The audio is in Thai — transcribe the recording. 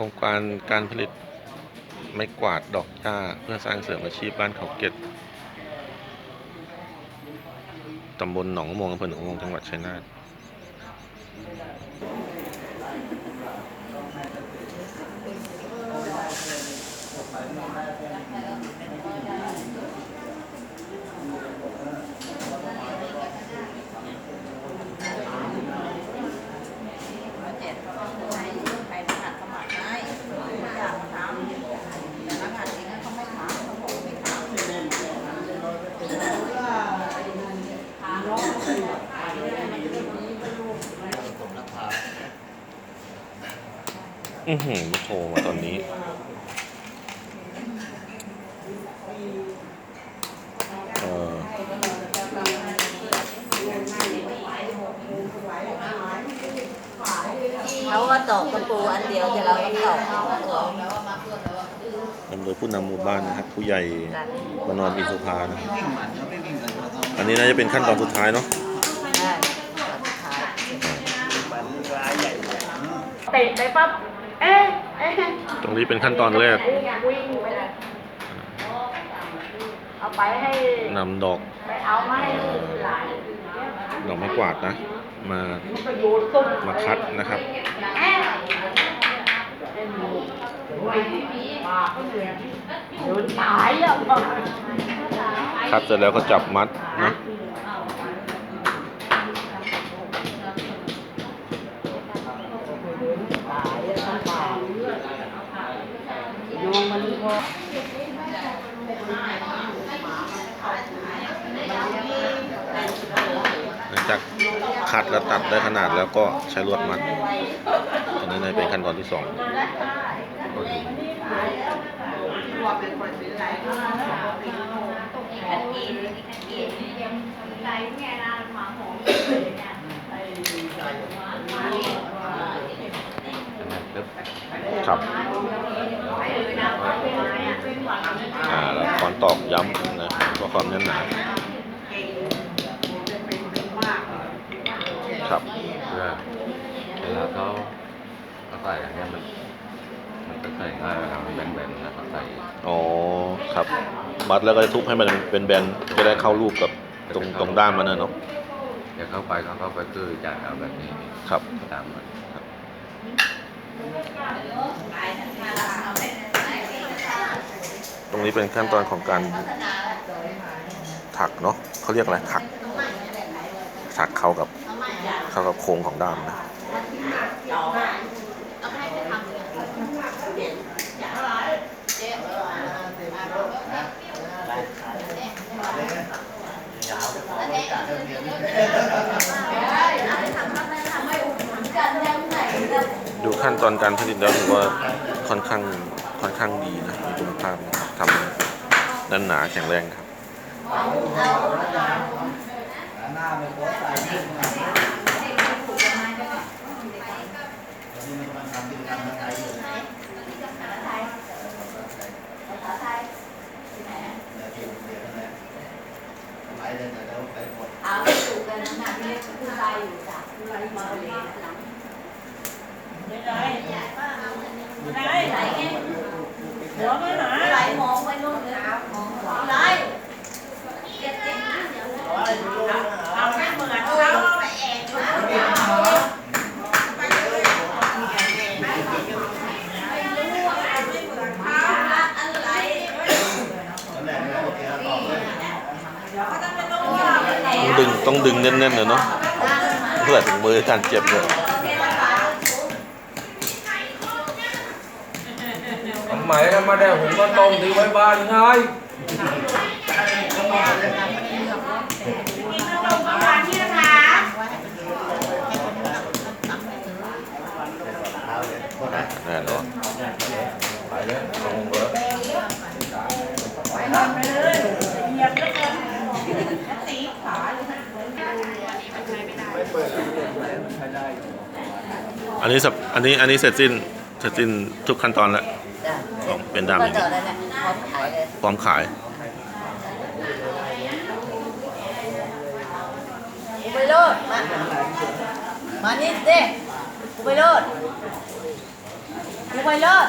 ครงการการผลิตไม้กวาดดอกหญ้าเพื่อสร้างเสริมอาชีพบ้านเขาเก็ดตำบลหนองมวงอำเภอหนองมวงจังหวัดชัยนาท เจ็ดให้ใครถนัดสมัครให้อยากทำแต่ละงานเองเขาไม่ทำเขาบอกไม่ท อือหือโทรมาตอนนี้ เออำเขาว่าตอกตะปูอันเดียวแต่เราต้องตอกสองนำโดยผู้นำหมู่บ้านนะครับผู้ใหญ่มานอนอินสุภานะอันนี้น่าจะเป็นขั้นตอนสุดท้ายเนาะได้สุดท้ายเตะไปปั๊บเอ๊ะเอ๊ะ ตรงนี้เป็นขั้นตอนแรกวิ่งไปเลยเอาไปให้นำดอกไปเอามาให้หลานดอกไม้กวาดนะ มามันก็โยนตุ้มมาคัดนะครับเอ๊ะเอ็นหมูปากก็เหนื่อยโดนตายอะคัดเสร็จแล้วก็จับมัดนะ ตายอะต้องตายโยนมันก็ หลังจากขัดแล้วตัดได้ขนาดแล้วก็ใช้ลวดมัดอันนี้น่าจะเป็นขั้นตอนที่สองครับอ่าแล้วขอน ตอกย้ำนะเพื่อความแน่นหนาครับเพื่อเวลาเขาเขาใส่อันเนี้ยมันมันจะใส่ง่ายเวลามันแบนๆแล้วเขาใส่อ๋อครับ มัดแล้วก็จะทุบให้มันเป็นแบนจะได้เข้ารูปกับตรงตรงด้ามมันนะเนาะเดี๋ยวเข้าไปเขาก็ไปคือจัดเอาแบบนี้ครับตามมันตร งนี้เป็นขั้นตอนของการถักเนาะเขาเรียกอะไรถัก ถักเข้ากับเข้ากับโครงของด้ามนะดูขั้นตอนการผลิตแล้วถือว่าค่อนข้าง ค่อนข้างดีนะมีคุณภาพนะครับทำแน่นหนาแข็งแรงครับเอาไปสู่กันน้ำหนักนี่คือไรอยู่จ้ะคือไรมาเลยหลังหัวมัน หนาไรมองไปนู่นเลยมองขวาไรเก็บเก็บเดี๋ยวเอาไม่เหมือนเขาไปแอบต้องดึงต้องดึงแน่นๆเลยเนาะเพื่อถึงมือการเจ็บเลย ทำไมถ้าม่ได้หุงก็ต้มทิ้งไว้บ้านไงแน่นอนไปเลยลงเบอร์อันนี้สับอันนี้อันนี้เสร็จสิ้นเสร็จสิ้นทุกขั้นตอนแล้ว จ้ะของเป็นดำก็อย่างเจนี้อแล้วเนี่ยพร้อมขายเลยพร้อมขาย กูไปโลดมามานี่เด้กูไปโลดลูกไปเลิศ